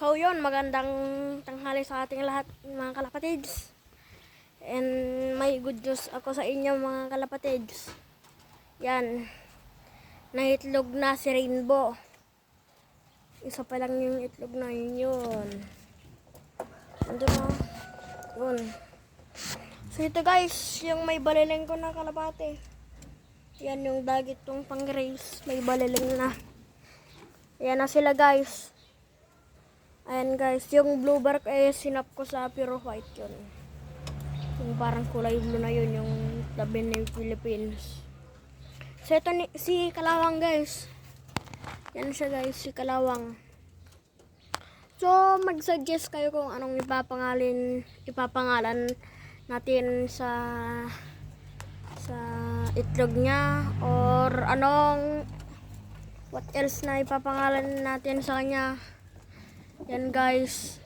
So yun, magandang tanghali sa ating lahat mga kalapatids. And may good news ako sa inyo mga kalapatids. Yan. Nahitlog na si Rainbow. Isa pa lang yung itlog na yun yun. Ando na. Yun. So ito guys, yung may baliling ko na kalapate. Yan yung dagit tong pang race. May baliling na. Yan na sila guys. Ayan guys, yung blue bark ay sinap ko sa pure white yun. Yung parang kulay blue na yun, yung labi ng Philippines. So ito ni, si Kalawang guys. Yan siya guys, si Kalawang. So mag-suggest kayo kung anong ipapangalin, ipapangalan natin sa sa itlog niya or anong what else na ipapangalan natin sa kanya. Yan guys.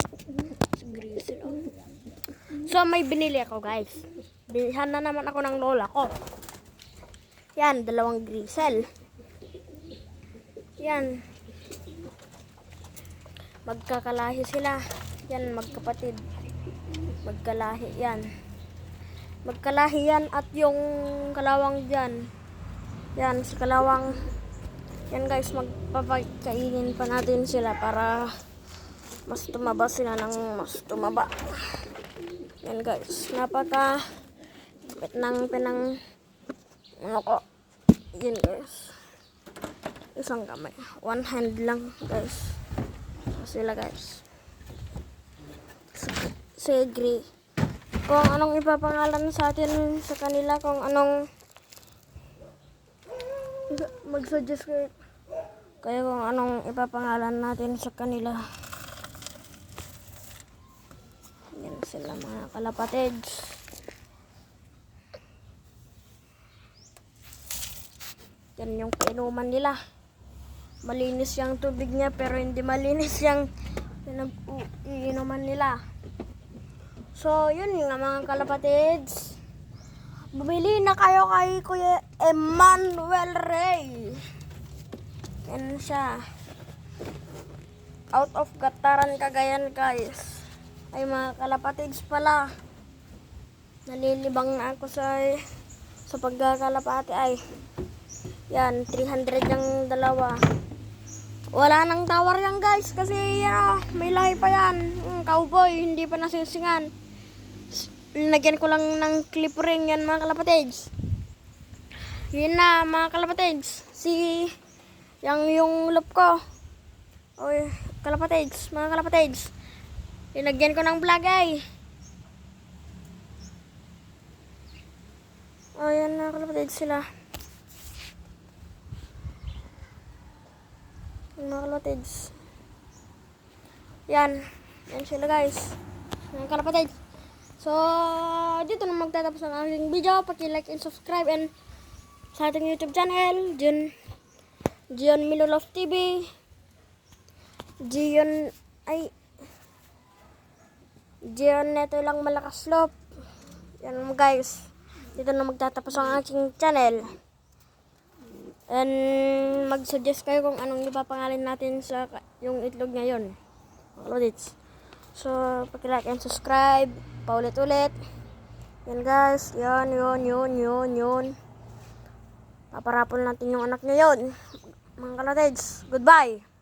So may binili ako guys. Bilihan na naman ako ng lola ko. Yan, dalawang Grizzle. Yan. Magkakalahi sila. Yan, magkapatid. Magkalahi yan. Magkalahi yan at yung kalawang dyan. Yan, si kalawang. Yan guys, magpapakainin pa natin sila para mas tumaba sila ng mas tumaba. Yan guys, napaka kapit ng pinang ano ko. Yan guys. Isang kamay. One hand lang guys. Sila guys. Gray. Kung anong ipapangalan sa atin sa kanila, kung anong mag-suggest kayo kung anong ipapangalan natin sa kanila. Yan sila mga kalapatids. Yan yung painuman nila. Malinis yung tubig niya pero hindi malinis yung pinag-iinuman nila. So, yun nga mga kalapatids. Bumili na kayo kay Kuya Emmanuel Ray. Yan siya. Out of Gataran, Cagayan, guys. Ay mga kalapatids pala. Nalilibang na ako sa sa pagkakalapati ay. Yan, 300 yung dalawa. Wala nang tower yan guys kasi yan, may lahi pa yan. Cowboy, hindi pa nasisingan. Lagyan ko lang ng clip ring yan mga kalapatids. Yun na mga kalapatids. Si yang yung loop ko. Oy, kalapatids, mga kalapatids. Linagyan ko ng vlog ay. Oh, yan na kalapatids sila. Yan, mga kalapatids. Yan. Yan sila guys. Mga kalapatids. So, dito na magtatapos ang aking video. Paki-like and subscribe and sa ating YouTube channel, Jun Jion Milolov TV. Jion ay Jion neto lang malakas lop. Yan guys. Dito na magtatapos ang aking channel. And mag-suggest kayo kung anong ipapangalan natin sa yung itlog ngayon. Lodits. So, paki-like and subscribe. Paulit-ulit. Yan guys. Yan, yun, yun, yun, yun. Paparapol natin yung anak niya yun. Mga kalatids. Goodbye.